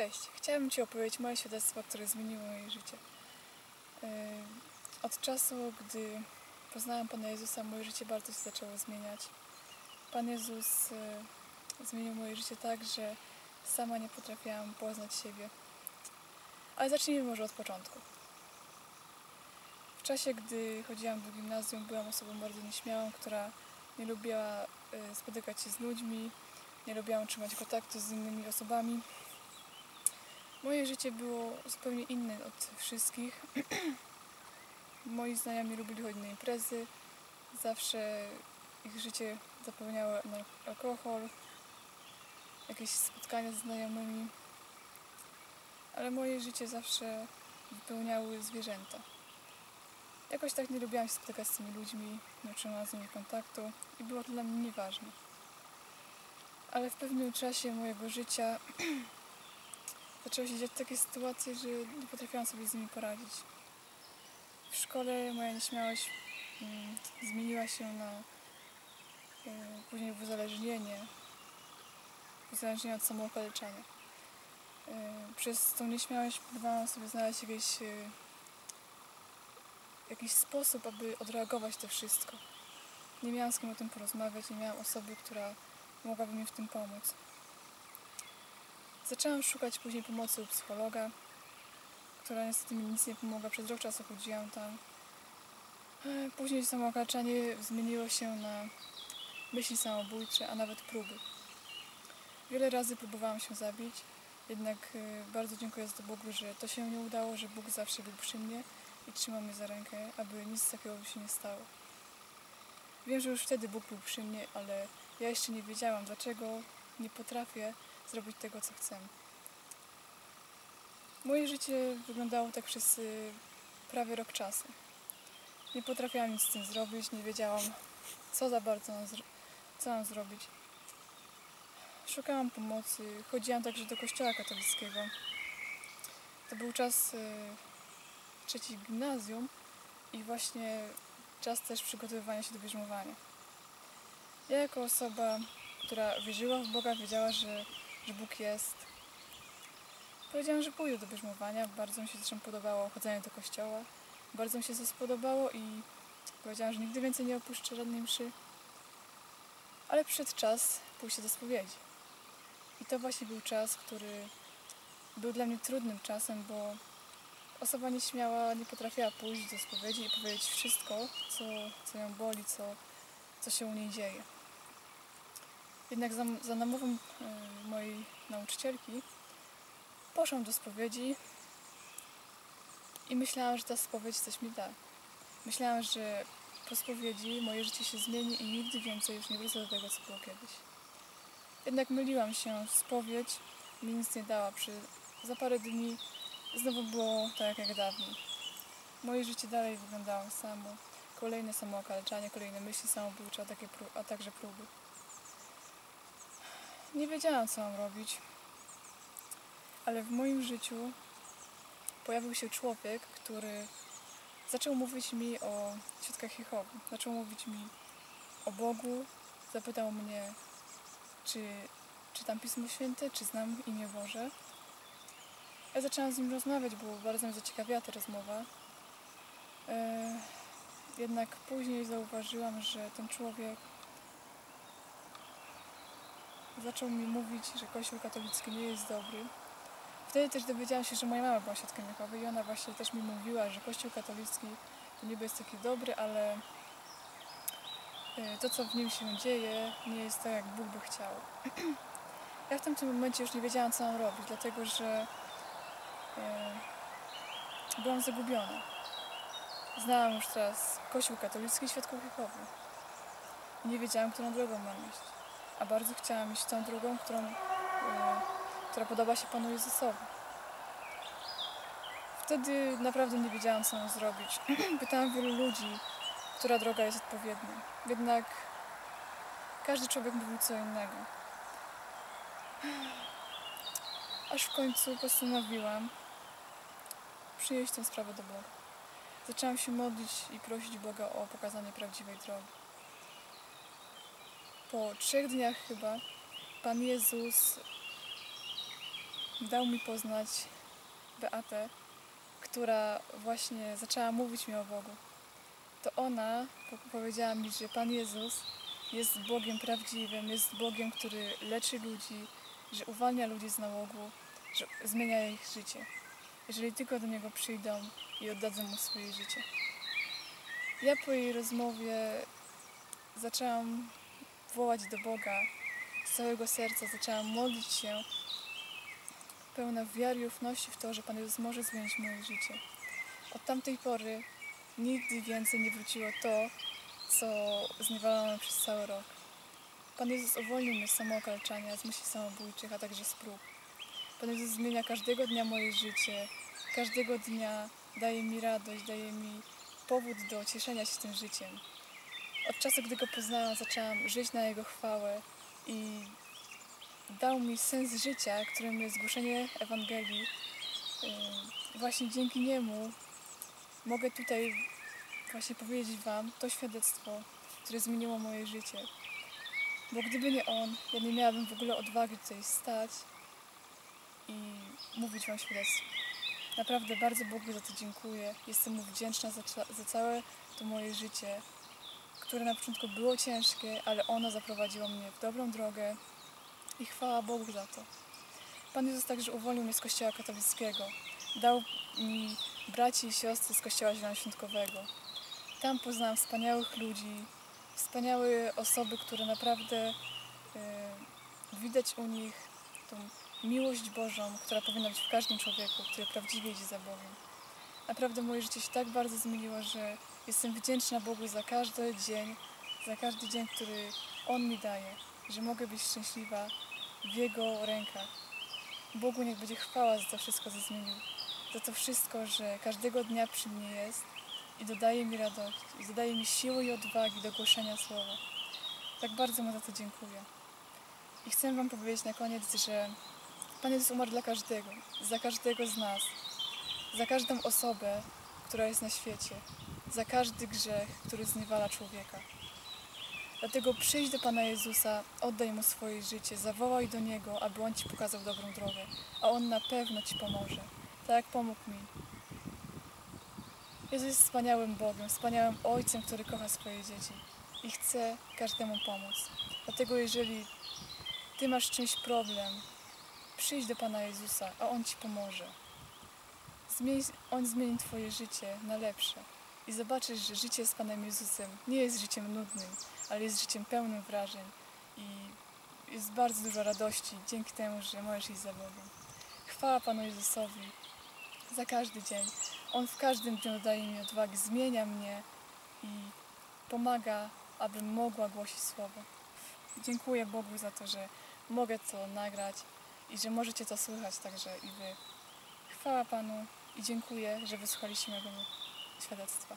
Cześć, chciałabym Ci opowiedzieć moje świadectwo, które zmieniło moje życie. Yy, Od czasu, gdy poznałam Pana Jezusa, moje życie bardzo się zaczęło zmieniać. Pan Jezus yy, zmienił moje życie tak, że sama nie potrafiłam poznać siebie. Ale zacznijmy może od początku. W czasie, gdy chodziłam do gimnazjum, byłam osobą bardzo nieśmiałą, która nie lubiła yy, spotykać się z ludźmi, nie lubiłam utrzymać kontaktu z innymi osobami. Moje życie było zupełnie inne od wszystkich. Moi znajomi lubili chodzić na imprezy. Zawsze ich życie zapełniało alkohol, jakieś spotkania z znajomymi. Ale moje życie zawsze wypełniały zwierzęta. Jakoś tak nie lubiłam się spotykać z tymi ludźmi, nie utrzymałam z nimi kontaktu i było to dla mnie nieważne. Ale w pewnym czasie mojego życia zaczęły się dziać takie sytuacje, że nie potrafiłam sobie z nimi poradzić. W szkole moja nieśmiałość mm, zmieniła się na y, później w uzależnienie, uzależnienie od samookaleczania. Y, przez tą nieśmiałość próbowałam sobie znaleźć jakieś, y, jakiś sposób, aby odreagować to wszystko. Nie miałam z kim o tym porozmawiać, nie miałam osoby, która mogłaby mi w tym pomóc. Zaczęłam szukać później pomocy u psychologa, która niestety mi nic nie pomogła. Przez rok czasu chodziłam tam. E, Później samookaleczanie zmieniło się na myśli samobójcze, a nawet próby. Wiele razy próbowałam się zabić, jednak e, bardzo dziękuję za to Bogu, że to się nie udało, że Bóg zawsze był przy mnie i trzymał mnie za rękę, aby nic takiego się nie stało. Wiem, że już wtedy Bóg był przy mnie, ale ja jeszcze nie wiedziałam, dlaczego nie potrafię zrobić tego, co chcę. Moje życie wyglądało tak przez y, prawie rok czasu. Nie potrafiłam nic z tym zrobić, nie wiedziałam, co za bardzo mam, co mam zrobić. Szukałam pomocy, chodziłam także do kościoła katolickiego. To był czas y, trzeci gimnazjum i właśnie czas też przygotowywania się do bierzmowania. Ja jako osoba, która wierzyła w Boga, wiedziała, że, że Bóg jest. Powiedziałam, że pójdę do bierzmowania. Bardzo mi się zresztą podobało chodzenie do kościoła. Bardzo mi się to spodobało i powiedziałam, że nigdy więcej nie opuszczę żadnej mszy. Ale przyszedł czas pójścia do spowiedzi. I to właśnie był czas, który był dla mnie trudnym czasem, bo osoba nieśmiała nie potrafiła pójść do spowiedzi i powiedzieć wszystko, co, co ją boli, co, co się u niej dzieje. Jednak za, za namową y, mojej nauczycielki poszłam do spowiedzi i myślałam, że ta spowiedź coś mi da. Myślałam, że po spowiedzi moje życie się zmieni i nigdy więcej już nie wrócę do tego, co było kiedyś. Jednak myliłam się, spowiedź mi nic nie dała. Przy, za parę dni znowu było tak jak dawniej. Moje życie dalej wyglądało samo. Kolejne samookaleczanie, kolejne myśli samobójcze, a także próby. Nie wiedziałam, co mam robić, ale w moim życiu pojawił się człowiek, który zaczął mówić mi o świadkach Jehowy. Zaczął mówić mi o Bogu, zapytał mnie, czy czytam Pismo Święte, czy znam imię Boże. Ja zaczęłam z nim rozmawiać, bo bardzo mnie zaciekawiła ta rozmowa. E, jednak później zauważyłam, że ten człowiek zaczął mi mówić, że Kościół katolicki nie jest dobry. Wtedy też dowiedziałam się, że moja mama była świadkiem Jehowy i ona właśnie też mi mówiła, że Kościół katolicki to niby jest taki dobry, ale e, to, co w nim się dzieje, nie jest tak, jak Bóg by chciał. Ja w tamtym momencie już nie wiedziałam, co mam robić, dlatego że e, byłam zagubiona. Znałam już teraz Kościół katolicki i Świadków Jehowy. Nie wiedziałam, którą drogą mam iść. A bardzo chciałam iść tą drogą, którą, e, która podoba się Panu Jezusowi. Wtedy naprawdę nie wiedziałam, co mam zrobić. Pytałam wielu ludzi, która droga jest odpowiednia. Jednak każdy człowiek mówił co innego. Aż w końcu postanowiłam przyjąć tę sprawę do Boga. Zaczęłam się modlić i prosić Boga o pokazanie prawdziwej drogi. Po trzech dniach chyba Pan Jezus dał mi poznać Beatę, która właśnie zaczęła mówić mi o Bogu. To ona po- powiedziała mi, że Pan Jezus jest Bogiem prawdziwym, jest Bogiem, który leczy ludzi, że uwalnia ludzi z nałogu, że zmienia ich życie. Jeżeli tylko do Niego przyjdą i oddadzą Mu swoje życie. Ja po jej rozmowie zaczęłam wołać do Boga z całego serca, zaczęłam modlić się pełna wiary i ufności w to, że Pan Jezus może zmienić moje życie. Od tamtej pory nigdy więcej nie wróciło to, co zniewalałem przez cały rok. Pan Jezus uwolnił mnie z samookaleczania, z myśli samobójczych, a także z prób. Pan Jezus zmienia każdego dnia moje życie, każdego dnia daje mi radość, daje mi powód do cieszenia się tym życiem. Od czasu, gdy Go poznałam, zaczęłam żyć na Jego chwałę i dał mi sens życia, którym jest głoszenie Ewangelii. Właśnie dzięki niemu mogę tutaj właśnie powiedzieć Wam to świadectwo, które zmieniło moje życie. Bo gdyby nie on, ja nie miałabym w ogóle odwagi tutaj stać i mówić Wam świadectwo. Naprawdę bardzo Bogu za to dziękuję. Jestem mu wdzięczna za, za całe to moje życie, które na początku było ciężkie, ale ono zaprowadziło mnie w dobrą drogę i chwała Bogu za to. Pan Jezus także uwolnił mnie z kościoła katolickiego. Dał mi braci i siostry z kościoła zielonoświątkowego. Tam poznałam wspaniałych ludzi, wspaniałe osoby, które naprawdę e, widać u nich tą miłość Bożą, która powinna być w każdym człowieku, który prawdziwie idzie za Bogiem. Naprawdę moje życie się tak bardzo zmieniło, że jestem wdzięczna Bogu za każdy dzień, za każdy dzień, który On mi daje, że mogę być szczęśliwa w Jego rękach. Bogu niech będzie chwała za to wszystko, co zmienił. Za to wszystko, że każdego dnia przy mnie jest i dodaje mi radość, i dodaje mi siły i odwagi do głoszenia słowa. Tak bardzo Mu za to dziękuję. I chcę Wam powiedzieć na koniec, że Pan Jezus umarł dla każdego, za każdego z nas, za każdą osobę, która jest na świecie, za każdy grzech, który zniewala człowieka. Dlatego przyjdź do Pana Jezusa, oddaj Mu swoje życie, zawołaj do Niego, aby On Ci pokazał dobrą drogę, a On na pewno Ci pomoże, tak jak pomógł mi. Jezus jest wspaniałym Bogiem, wspaniałym Ojcem, który kocha swoje dzieci i chce każdemu pomóc. Dlatego jeżeli Ty masz czymś problem, przyjdź do Pana Jezusa, a On Ci pomoże. Zmień, on zmieni Twoje życie na lepsze i zobaczysz, że życie z Panem Jezusem nie jest życiem nudnym, ale jest życiem pełnym wrażeń i jest bardzo dużo radości dzięki temu, że możesz iść za Bogiem. Chwała Panu Jezusowi za każdy dzień. On w każdym dniu daje mi odwagi, zmienia mnie i pomaga, abym mogła głosić Słowo. Dziękuję Bogu za to, że mogę to nagrać i że możecie to słychać także i Wy. Chwała Panu i dziękuję, że wysłuchaliście mojego świadectwa.